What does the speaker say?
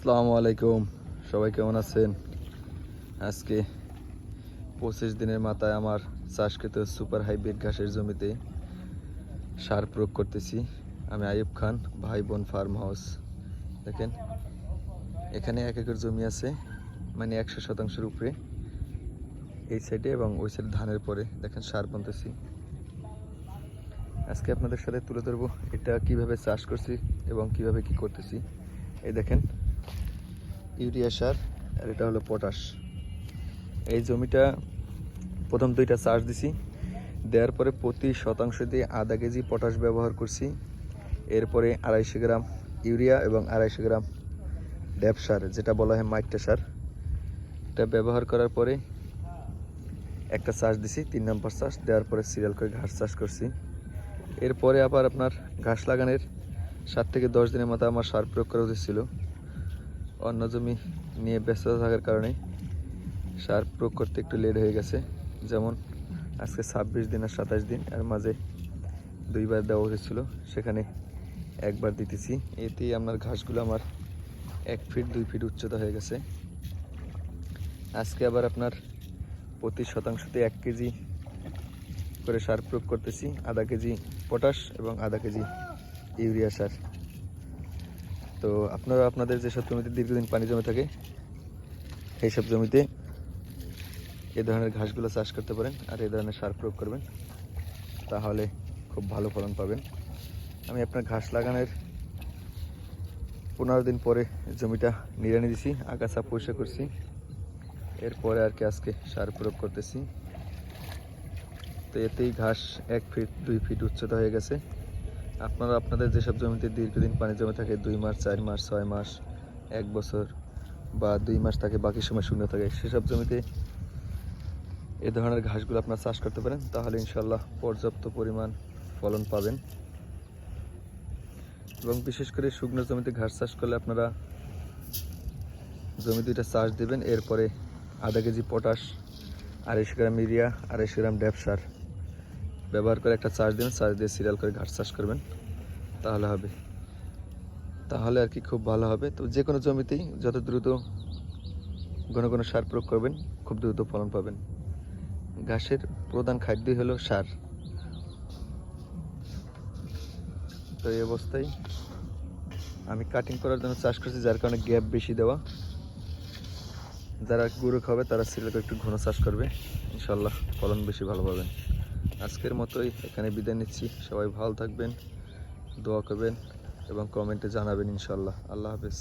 আসসালামু আলাইকুম। সবাই কেমন আছেন? আজকে পঁচিশ দিনের মাথায় আমার চাষকৃত সুপার হাইব্রিড ঘাসের জমিতে সার প্রয়োগ করতেছি। আমি আইয়ুব খান, ভাই বোন ফার্ম হাউস। দেখেন, এখানে এক একর জমি আছে মানে একশো শতাংশের উপরে। এই সাইডে এবং ওই সাইডে ধানের পরে দেখেন সার বানতেছি। আজকে আপনাদের সাথে তুলে ধরবো এটা কীভাবে চাষ করছি এবং কীভাবে কি করতেছি। এই দেখেন ইউরিয়া সার আর এটা হলো পটাশ। এই জমিটা প্রথম দুইটা চাষ দিছি। দেওয়ার পরে প্রতি শতাংশ দিয়ে আধা কেজি পটাশ ব্যবহার করছি। এরপরে আড়াইশো গ্রাম ইউরিয়া এবং আড়াইশো গ্রাম ড্যাপ সার, যেটা বলা হয় মাইটটা সার। এটা ব্যবহার করার পরে একটা চাষ দিছি, তিন নম্বর চাষ। দেওয়ার পরে সিরিয়াল করে ঘাস চাষ করছি। এরপরে আবার আপনার ঘাস লাগানোর সাত থেকে দশ দিনের মতো আমার সার প্রয়োগ করা উচিত ছিল। অন্য জমি নিয়ে ব্যস্ত থাকার কারণে সার প্রয়োগ করতে একটু লেট হয়ে গেছে। যেমন আজকে ছাব্বিশ দিন আর সাতাশ দিন, এর মাঝে দুইবার দেওয়া উচিত ছিল সেখানে একবার দিতেছি। এতেই আপনার ঘাসগুলো আমার এক ফিট দুই ফিট উচ্চতা হয়ে গেছে। আজকে আবার আপনার প্রতি শতাংশতে এক কেজি করে সার প্রয়োগ করতেছি, আধা কেজি পটাশ এবং আধা কেজি ইউরিয়া সার। তো আপনারা আপনাদের যেসব জমিতে দীর্ঘদিন পানি জমে থাকে, সেই সব জমিতে এ ধরনের ঘাসগুলো চাষ করতে পারেন আর এ ধরনের সার প্রয়োগ করবেন। তাহলে খুব ভালো ফলন পাবেন। আমি আপনার ঘাস লাগানোর পনেরো দিন পরে জমিটা নিড়ানি দিছি, আগাছা পরিষ্কার করছি। এরপরে আর কি আজকে সার প্রয়োগ করতেছি। তো এতেই ঘাস এক ফিট, দুই ফিট উচ্চতা হয়ে গেছে। আপনারা আপনাদের যেসব জমিতে দীর্ঘদিন পানি জমে থাকে, দুই মাস, চার মাস, ছয় মাস, এক বছর বা দুই মাস থাকে, বাকি সময় শূন্য থাকে, সেসব জমিতে এ ধরনের ঘাসগুলো আপনারা চাষ করতে পারেন, তাহলে ইনশাল্লাহ পর্যাপ্ত পরিমাণ ফলন পাবেন। এবং বিশেষ করে শুকনো জমিতে ঘাস চাষ করলে আপনারা জমি দুইটা চাষ দেবেন, এরপরে আধা কেজি পটাশ, আড়াইশো গ্রাম ইউরিয়া, আড়াইশো গ্রাম ড্যাপ সার। ব্যবহার করে একটা চার্জ দেবেন, চার্জ দিয়ে সিরিয়াল করে ঘাস চাষ করবেন। তাহলে হবে। তাহলে আর কি খুব ভালো হবে। তো যে কোনো জমিতেই যত দ্রুত ঘন ঘন সার প্রয়োগ করবেন, খুব দ্রুত ফলন পাবেন। ঘাসের প্রধান খাদ্যই হলো সার। তো এই অবস্থায় আমি কাটিং করার জন্য চাষ করছি, যার কারণে গ্যাপ বেশি দেওয়া। যারা গুঁড়ো খাবে, তারা সিরিয়াল একটু ঘন চাষ করবে। ইনশাল্লাহ ফলন বেশি ভালো পাবেন। আজকের মতোই এখানে বিদায় নিচ্ছি। সবাই ভালো থাকবেন, দোয়া করবেন এবং কমেন্টে জানাবেন ইনশাল্লাহ আল্লাহ হাফেজ।